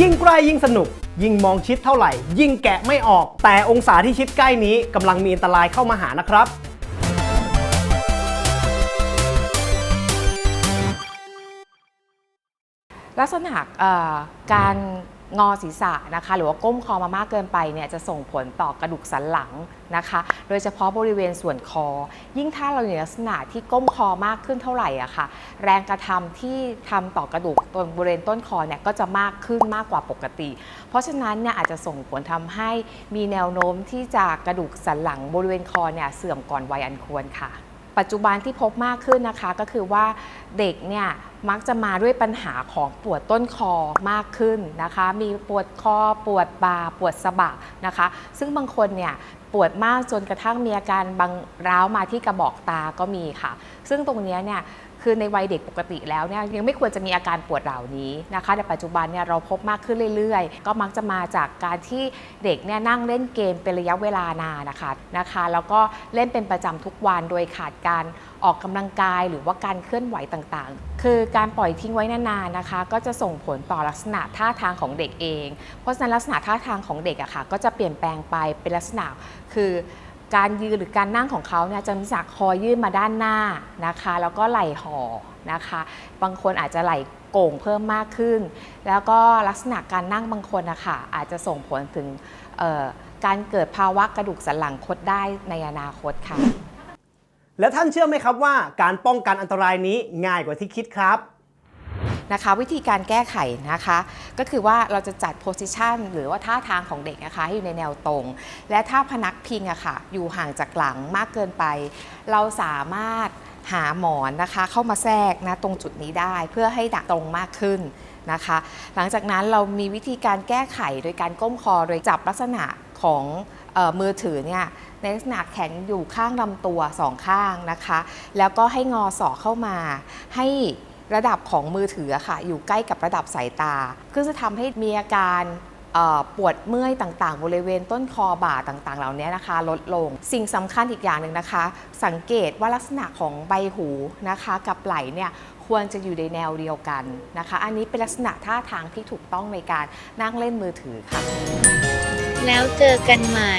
ยิ่งใกล้ยิ่งสนุก ยิ่งมองชิดเท่าไหร่ ยิ่งแกะไม่ออก แต่องศาที่ชิดใกล้นี้กำลังมีอันตรายเข้ามาหานะครับลักษณะการ งอศีรษะนะคะหรือว่าก้มคอมามากเกินไปเนี่ยจะส่งผลต่อกระดูกสันหลังนะคะ โดยเฉพาะบริเวณส่วนคอ ยิ่งถ้าเราอยู่ในลักษณะที่ก้มคอมากขึ้นเท่าไหร่อะค่ะ แรงกระทำที่ทำต่อกระดูกตรงบริเวณต้นคอเนี่ยก็จะมากขึ้นมากกว่าปกติ เพราะฉะนั้นเนี่ยอาจจะส่งผลทำให้มีแนวโน้มที่จะกระดูกสันหลังบริเวณคอเนี่ยเสื่อมก่อนวัยอันควรค่ะ ปัจจุบันที่พบมากขึ้นนะคะก็คือว่าเด็กเนี่ย มักจะมาด้วยปัญหาของปวดต้นคอมากขึ้นนะคะ มีปวดคอปวดบ่าปวดสะบักนะคะ ซึ่งบางคนเนี่ยปวดมากจนกระทั่งมีอาการบางร้าวมาที่กระบอกตาก็มีค่ะ ซึ่งตรงนี้เนี่ยคือในวัยเด็กปกติแล้วเนี่ยยังไม่ควรจะมีอาการปวดเหล่านี้นะคะแต่ปัจจุบันเนี่ยเราพบมากขึ้นเรื่อยๆ ก็มักจะมาจากการที่เด็กเนี่ยนั่งเล่นเกมเป็นระยะเวลานานนะคะนะคะ แล้วก็เล่นเป็นประจำทุกวันโดยขาดการ ออกกำลังกายหรือว่าการเคลื่อนไหวต่างๆ คือการปล่อยทิ้งไว้นานๆนะคะ ก็จะส่งผลต่อลักษณะท่าทางของเด็กเอง เพราะฉะนั้นลักษณะท่าทางของเด็กอะค่ะก็จะเปลี่ยนแปลงไปเป็นลักษณะคือการยืนหรือการนั่งของเขาเนี่ยจะมีจากคอยื่นมาด้านหน้านะคะ แล้วก็ไหล่ห่อนะคะ บางคนอาจจะไหล่โก่งเพิ่มมากขึ้น แล้วก็ลักษณะการนั่งบางคนนะคะอาจจะส่งผลถึงเอ่อการเกิดภาวะกระดูกสันหลังคดได้ในอนาคตค่ะ แล้วท่านเชื่อไหมครับว่าการป้องกันอันตรายนี้ง่ายกว่าที่คิดครับนะคะวิธีการแก้ไขนะคะก็คือว่าเราจะจัดโพสิชันหรือว่าท่าทางของเด็กนะคะให้อยู่ในแนวตรง และถ้าพนักพิงอะค่ะอยู่ห่างจากหลังมากเกินไป เราสามารถหาหมอนนะคะเข้ามาแทรกนะตรงจุดนี้ได้เพื่อให้ดักตรงมากขึ้นนะคะ หลังจากนั้นเรามีวิธีการแก้ไขโดยการก้มคอโดยจับลักษณะของ มือถือเนี่ยในลักษณะแขนอยู่ข้างลำตัวสองข้างนะคะ แล้วก็ให้งอศอกเข้ามา ให้ระดับของมือถือค่ะ อยู่ใกล้กับระดับสายตาก็จะทำให้มีอาการปวดเมื่อยต่างๆ บริเวณต้นคอบ่าต่างๆ เหล่านี้นะคะ ลดลง สิ่งสำคัญอีกอย่างหนึ่งนะคะ สังเกตว่าลักษณะของใบหูนะคะ กับไหล่เนี่ยควรจะอยู่ในแนวเดียวกันนะคะ อันนี้เป็นลักษณะท่าทางที่ถูกต้องในการนั่งเล่นมือถือค่ะ แล้วเจอกันใหม่